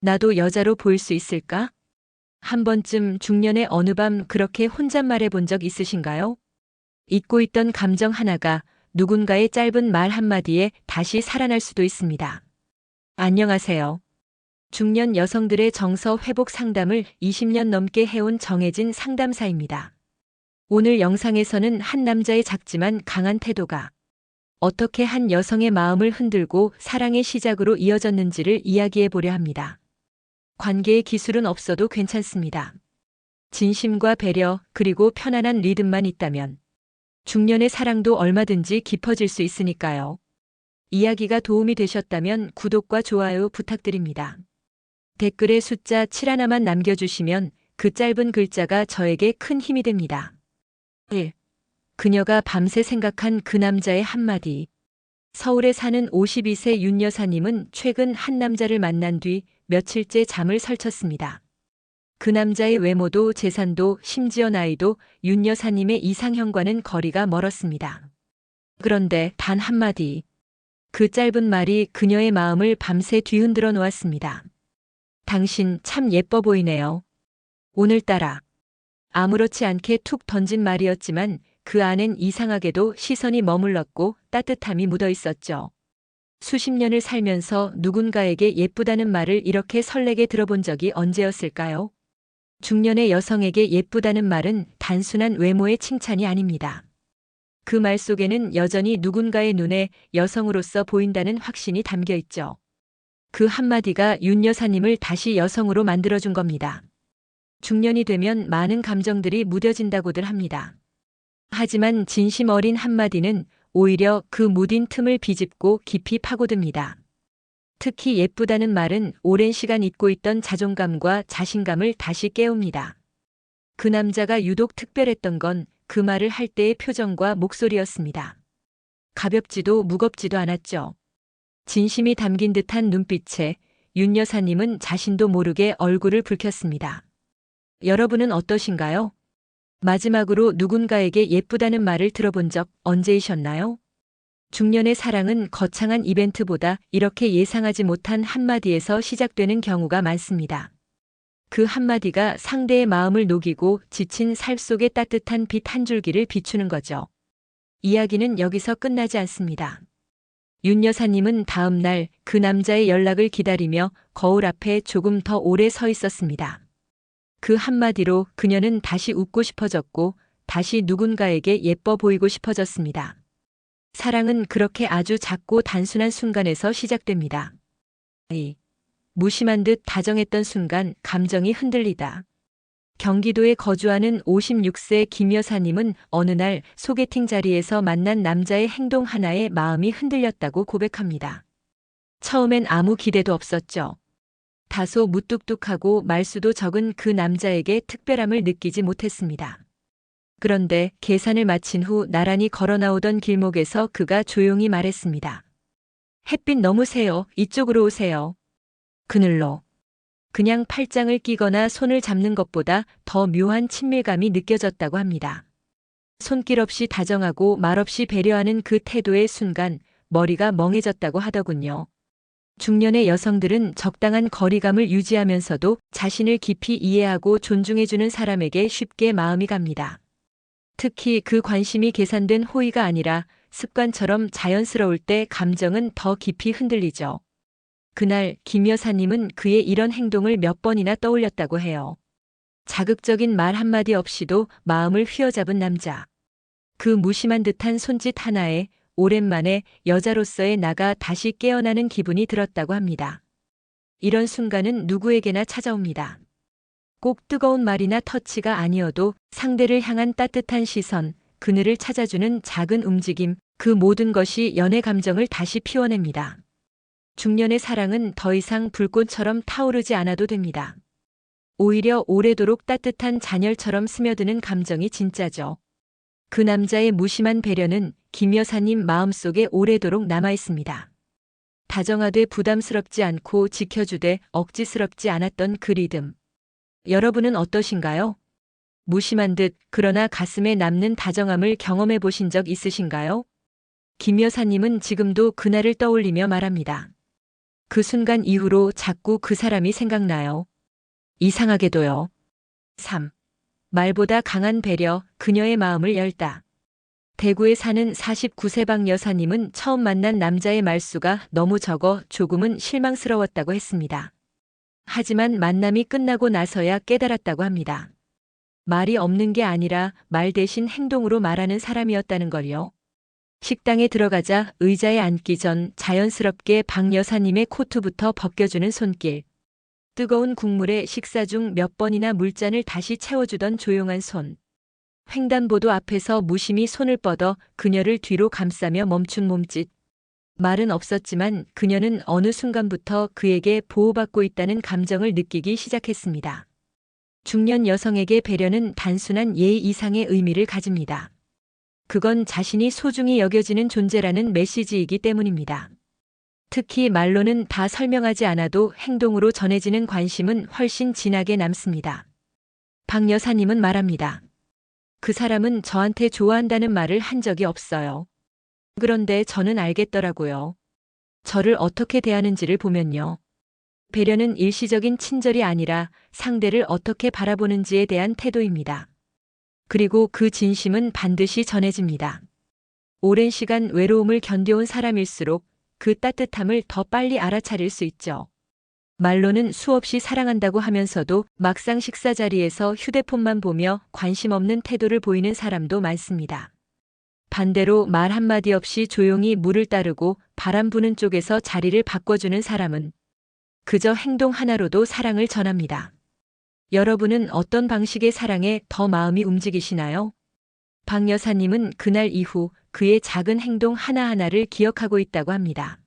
나도 여자로 보일 수 있을까? 한 번쯤 중년의 어느 밤 그렇게 혼잣말해 본 적 있으신가요? 잊고 있던 감정 하나가 누군가의 짧은 말 한마디에 다시 살아날 수도 있습니다. 안녕하세요. 중년 여성들의 정서 회복 상담을 20년 넘게 해온 정혜진 상담사입니다. 오늘 영상에서는 한 남자의 작지만 강한 태도가 어떻게 한 여성의 마음을 흔들고 사랑의 시작으로 이어졌는지를 이야기해 보려 합니다. 관계의 기술은 없어도 괜찮습니다. 진심과 배려, 그리고 편안한 리듬만 있다면 중년의 사랑도 얼마든지 깊어질 수 있으니까요. 이야기가 도움이 되셨다면 구독과 좋아요 부탁드립니다. 댓글에 숫자 7 하나만 남겨주시면 그 짧은 글자가 저에게 큰 힘이 됩니다. 1. 그녀가 밤새 생각한 그 남자의 한마디. 서울에 사는 52세 윤 여사님은 최근 한 남자를 만난 뒤 며칠째 잠을 설쳤습니다. 그 남자의 외모도 재산도 심지어 나이도 윤 여사님의 이상형과는 거리가 멀었습니다. 그런데 단 한마디. 그 짧은 말이 그녀의 마음을 밤새 뒤흔들어 놓았습니다. 당신 참 예뻐 보이네요. 오늘따라. 아무렇지 않게 툭 던진 말이었지만 그 안엔 이상하게도 시선이 머물렀고 따뜻함이 묻어 있었죠. 수십 년을 살면서 누군가에게 예쁘다는 말을 이렇게 설레게 들어본 적이 언제였을까요? 중년의 여성에게 예쁘다는 말은 단순한 외모의 칭찬이 아닙니다. 그 말 속에는 여전히 누군가의 눈에 여성으로서 보인다는 확신이 담겨 있죠. 그 한마디가 윤 여사님을 다시 여성으로 만들어준 겁니다. 중년이 되면 많은 감정들이 무뎌진다고들 합니다. 하지만 진심 어린 한마디는 오히려 그 무딘 틈을 비집고 깊이 파고듭니다. 특히 예쁘다는 말은 오랜 시간 잊고 있던 자존감과 자신감을 다시 깨웁니다. 그 남자가 유독 특별했던 건 그 말을 할 때의 표정과 목소리였습니다. 가볍지도 무겁지도 않았죠. 진심이 담긴 듯한 눈빛에 윤 여사님은 자신도 모르게 얼굴을 붉혔습니다. 여러분은 어떠신가요? 마지막으로 누군가에게 예쁘다는 말을 들어본 적 언제이셨나요? 중년의 사랑은 거창한 이벤트보다 이렇게 예상하지 못한 한마디에서 시작되는 경우가 많습니다. 그 한마디가 상대의 마음을 녹이고 지친 살 속의 따뜻한 빛 한 줄기를 비추는 거죠. 이야기는 여기서 끝나지 않습니다. 윤 여사님은 다음 날 그 남자의 연락을 기다리며 거울 앞에 조금 더 오래 서 있었습니다. 그 한마디로 그녀는 다시 웃고 싶어졌고 다시 누군가에게 예뻐 보이고 싶어졌습니다. 사랑은 그렇게 아주 작고 단순한 순간에서 시작됩니다. 이 무심한 듯 다정했던 순간 감정이 흔들리다. 경기도에 거주하는 56세 김 여사님은 어느 날 소개팅 자리에서 만난 남자의 행동 하나에 마음이 흔들렸다고 고백합니다. 처음엔 아무 기대도 없었죠. 다소 무뚝뚝하고 말수도 적은 그 남자에게 특별함을 느끼지 못했습니다. 그런데 계산을 마친 후 나란히 걸어 나오던 길목에서 그가 조용히 말했습니다. 햇빛 너무 세요. 이쪽으로 오세요. 그늘로. 그냥 팔짱을 끼거나 손을 잡는 것보다 더 묘한 친밀감이 느껴졌다고 합니다. 손길 없이 다정하고 말없이 배려하는 그 태도의 순간 머리가 멍해졌다고 하더군요. 중년의 여성들은 적당한 거리감을 유지하면서도 자신을 깊이 이해하고 존중해주는 사람에게 쉽게 마음이 갑니다. 특히 그 관심이 계산된 호의가 아니라 습관처럼 자연스러울 때 감정은 더 깊이 흔들리죠. 그날 김 여사님은 그의 이런 행동을 몇 번이나 떠올렸다고 해요. 자극적인 말 한마디 없이도 마음을 휘어잡은 남자. 그 무심한 듯한 손짓 하나에 오랜만에 여자로서의 나가 다시 깨어나는 기분이 들었다고 합니다. 이런 순간은 누구에게나 찾아옵니다. 꼭 뜨거운 말이나 터치가 아니어도 상대를 향한 따뜻한 시선, 그늘을 찾아주는 작은 움직임, 그 모든 것이 연애 감정을 다시 피워냅니다. 중년의 사랑은 더 이상 불꽃처럼 타오르지 않아도 됩니다. 오히려 오래도록 따뜻한 잔열처럼 스며드는 감정이 진짜죠. 그 남자의 무심한 배려는 김 여사님 마음속에 오래도록 남아 있습니다. 다정하되 부담스럽지 않고 지켜주되 억지스럽지 않았던 그 리듬. 여러분은 어떠신가요? 무심한 듯 그러나 가슴에 남는 다정함을 경험해 보신 적 있으신가요? 김 여사님은 지금도 그날을 떠올리며 말합니다. 그 순간 이후로 자꾸 그 사람이 생각나요. 이상하게도요. 3. 말보다 강한 배려, 그녀의 마음을 열다. 대구에 사는 49세방 여사님은 처음 만난 남자의 말수가 너무 적어 조금은 실망스러웠다고 했습니다. 하지만 만남이 끝나고 나서야 깨달았다고 합니다. 말이 없는 게 아니라 말 대신 행동으로 말하는 사람이었다는 걸요. 식당에 들어가자 의자에 앉기 전 자연스럽게 박 여사님의 코트부터 벗겨주는 손길. 뜨거운 국물에 식사 중 몇 번이나 물잔을 다시 채워주던 조용한 손. 횡단보도 앞에서 무심히 손을 뻗어 그녀를 뒤로 감싸며 멈춘 몸짓. 말은 없었지만 그녀는 어느 순간부터 그에게 보호받고 있다는 감정을 느끼기 시작했습니다. 중년 여성에게 배려는 단순한 예의 이상의 의미를 가집니다. 그건 자신이 소중히 여겨지는 존재라는 메시지이기 때문입니다. 특히 말로는 다 설명하지 않아도 행동으로 전해지는 관심은 훨씬 진하게 남습니다. 박 여사님은 말합니다. 그 사람은 저한테 좋아한다는 말을 한 적이 없어요. 그런데 저는 알겠더라고요. 저를 어떻게 대하는지를 보면요. 배려는 일시적인 친절이 아니라 상대를 어떻게 바라보는지에 대한 태도입니다. 그리고 그 진심은 반드시 전해집니다. 오랜 시간 외로움을 견뎌온 사람일수록 그 따뜻함을 더 빨리 알아차릴 수 있죠. 말로는 수없이 사랑한다고 하면서도 막상 식사 자리에서 휴대폰만 보며 관심 없는 태도를 보이는 사람도 많습니다. 반대로 말 한마디 없이 조용히 물을 따르고 바람 부는 쪽에서 자리를 바꿔주는 사람은 그저 행동 하나로도 사랑을 전합니다. 여러분은 어떤 방식의 사랑에 더 마음이 움직이시나요? 박 여사님은 그날 이후 그의 작은 행동 하나하나를 기억하고 있다고 합니다.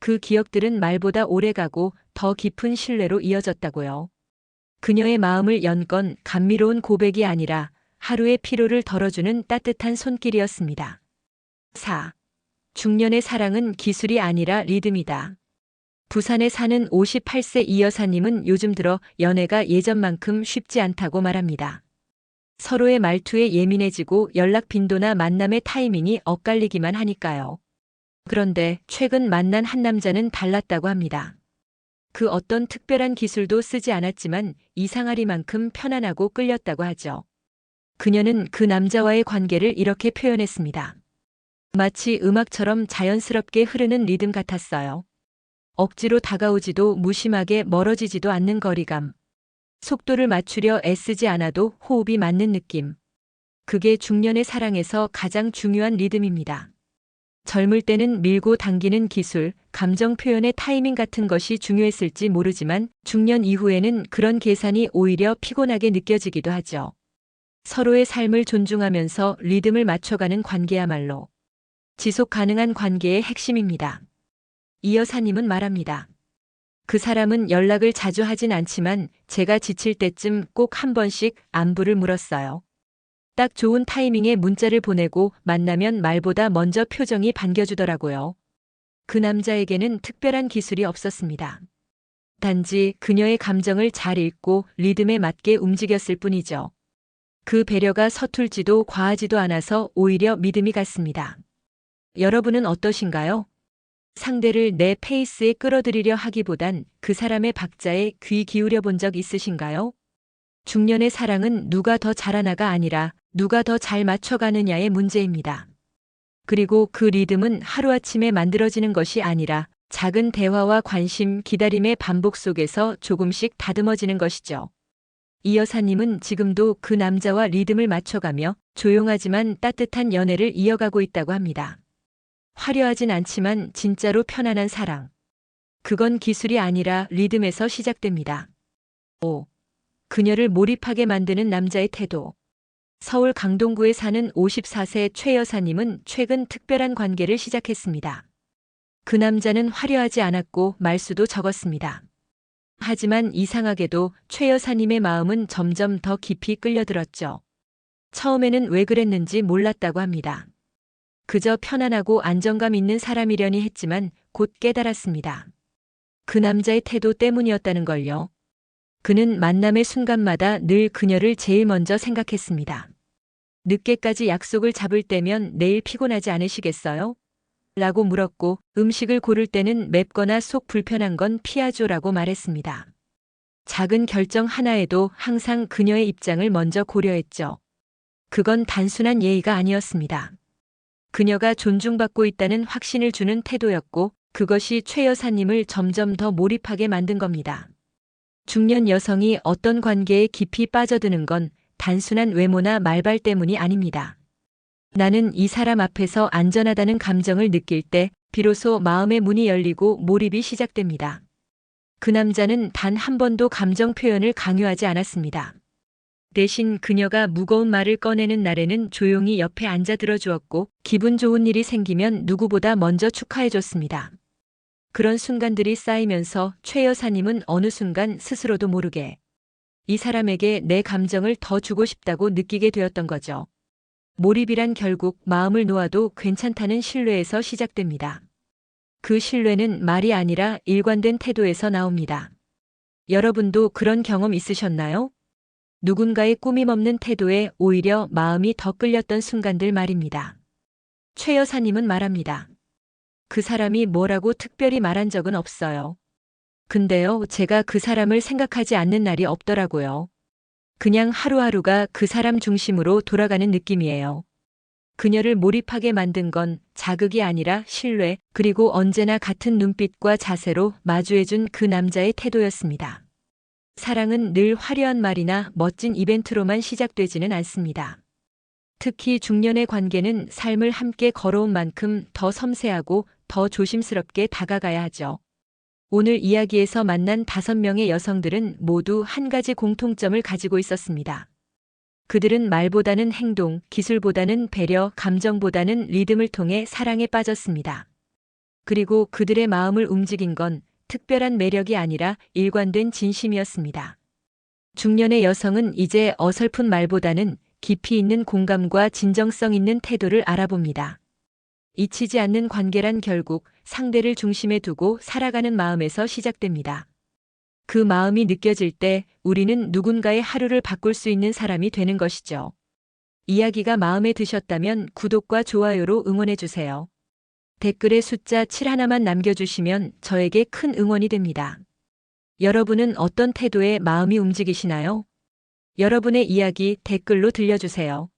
그 기억들은 말보다 오래가고 더 깊은 신뢰로 이어졌다고요. 그녀의 마음을 연건 감미로운 고백이 아니라 하루의 피로를 덜어주는 따뜻한 손길이었습니다. 4. 중년의 사랑은 기술이 아니라 리듬이다. 부산에 사는 58세 이 여사님은 요즘 들어 연애가 예전만큼 쉽지 않다고 말합니다. 서로의 말투에 예민해지고 연락 빈도나 만남의 타이밍이 엇갈리기만 하니까요. 그런데 최근 만난 한 남자는 달랐다고 합니다. 그 어떤 특별한 기술도 쓰지 않았지만 이상하리만큼 편안하고 끌렸다고 하죠. 그녀는 그 남자와의 관계를 이렇게 표현했습니다. 마치 음악처럼 자연스럽게 흐르는 리듬 같았어요. 억지로 다가오지도 무심하게 멀어지지도 않는 거리감. 속도를 맞추려 애쓰지 않아도 호흡이 맞는 느낌. 그게 중년의 사랑에서 가장 중요한 리듬입니다. 젊을 때는 밀고 당기는 기술, 감정 표현의 타이밍 같은 것이 중요했을지 모르지만 중년 이후에는 그런 계산이 오히려 피곤하게 느껴지기도 하죠. 서로의 삶을 존중하면서 리듬을 맞춰가는 관계야말로 지속 가능한 관계의 핵심입니다. 이 여사님은 말합니다. 그 사람은 연락을 자주 하진 않지만 제가 지칠 때쯤 꼭 한 번씩 안부를 물었어요. 딱 좋은 타이밍에 문자를 보내고 만나면 말보다 먼저 표정이 반겨주더라고요. 그 남자에게는 특별한 기술이 없었습니다. 단지 그녀의 감정을 잘 읽고 리듬에 맞게 움직였을 뿐이죠. 그 배려가 서툴지도 과하지도 않아서 오히려 믿음이 갔습니다. 여러분은 어떠신가요? 상대를 내 페이스에 끌어들이려 하기보단 그 사람의 박자에 귀 기울여 본 적 있으신가요? 중년의 사랑은 누가 더 잘하나가 아니라 누가 더 잘 맞춰가느냐의 문제입니다. 그리고 그 리듬은 하루아침에 만들어지는 것이 아니라 작은 대화와 관심, 기다림의 반복 속에서 조금씩 다듬어지는 것이죠. 이 여사님은 지금도 그 남자와 리듬을 맞춰가며 조용하지만 따뜻한 연애를 이어가고 있다고 합니다. 화려하진 않지만 진짜로 편안한 사랑. 그건 기술이 아니라 리듬에서 시작됩니다. 5. 그녀를 몰입하게 만드는 남자의 태도. 서울 강동구에 사는 54세 최 여사님은 최근 특별한 관계를 시작했습니다. 그 남자는 화려하지 않았고 말수도 적었습니다. 하지만 이상하게도 최 여사님의 마음은 점점 더 깊이 끌려들었죠. 처음에는 왜 그랬는지 몰랐다고 합니다. 그저 편안하고 안정감 있는 사람이려니 했지만 곧 깨달았습니다. 그 남자의 태도 때문이었다는 걸요. 그는 만남의 순간마다 늘 그녀를 제일 먼저 생각했습니다. 늦게까지 약속을 잡을 때면 내일 피곤하지 않으시겠어요? 라고 물었고 음식을 고를 때는 맵거나 속 불편한 건 피하죠라고 말했습니다. 작은 결정 하나에도 항상 그녀의 입장을 먼저 고려했죠. 그건 단순한 예의가 아니었습니다. 그녀가 존중받고 있다는 확신을 주는 태도였고 그것이 최 여사님을 점점 더 몰입하게 만든 겁니다. 중년 여성이 어떤 관계에 깊이 빠져드는 건 단순한 외모나 말발 때문이 아닙니다. 나는 이 사람 앞에서 안전하다는 감정을 느낄 때 비로소 마음의 문이 열리고 몰입이 시작됩니다. 그 남자는 단 한 번도 감정 표현을 강요하지 않았습니다. 대신 그녀가 무거운 말을 꺼내는 날에는 조용히 옆에 앉아 들어주었고 기분 좋은 일이 생기면 누구보다 먼저 축하해줬습니다. 그런 순간들이 쌓이면서 최 여사님은 어느 순간 스스로도 모르게 이 사람에게 내 감정을 더 주고 싶다고 느끼게 되었던 거죠. 몰입이란 결국 마음을 놓아도 괜찮다는 신뢰에서 시작됩니다. 그 신뢰는 말이 아니라 일관된 태도에서 나옵니다. 여러분도 그런 경험 있으셨나요? 누군가의 꾸밈 없는 태도에 오히려 마음이 더 끌렸던 순간들 말입니다. 최 여사님은 말합니다. 그 사람이 뭐라고 특별히 말한 적은 없어요. 근데요, 제가 그 사람을 생각하지 않는 날이 없더라고요. 그냥 하루하루가 그 사람 중심으로 돌아가는 느낌이에요. 그녀를 몰입하게 만든 건 자극이 아니라 신뢰, 그리고 언제나 같은 눈빛과 자세로 마주해준 그 남자의 태도였습니다. 사랑은 늘 화려한 말이나 멋진 이벤트로만 시작되지는 않습니다. 특히 중년의 관계는 삶을 함께 걸어온 만큼 더 섬세하고 더 조심스럽게 다가가야 하죠. 오늘 이야기에서 만난 다섯 명의 여성들은 모두 한 가지 공통점을 가지고 있었습니다. 그들은 말보다는 행동, 기술보다는 배려, 감정보다는 리듬을 통해 사랑에 빠졌습니다. 그리고 그들의 마음을 움직인 건 특별한 매력이 아니라 일관된 진심이었습니다. 중년의 여성은 이제 어설픈 말보다는 깊이 있는 공감과 진정성 있는 태도를 알아봅니다. 잊히지 않는 관계란 결국 상대를 중심에 두고 살아가는 마음에서 시작됩니다. 그 마음이 느껴질 때 우리는 누군가의 하루를 바꿀 수 있는 사람이 되는 것이죠. 이야기가 마음에 드셨다면 구독과 좋아요로 응원해주세요. 댓글에 숫자 7 하나만 남겨주시면 저에게 큰 응원이 됩니다. 여러분은 어떤 태도에 마음이 움직이시나요? 여러분의 이야기 댓글로 들려주세요.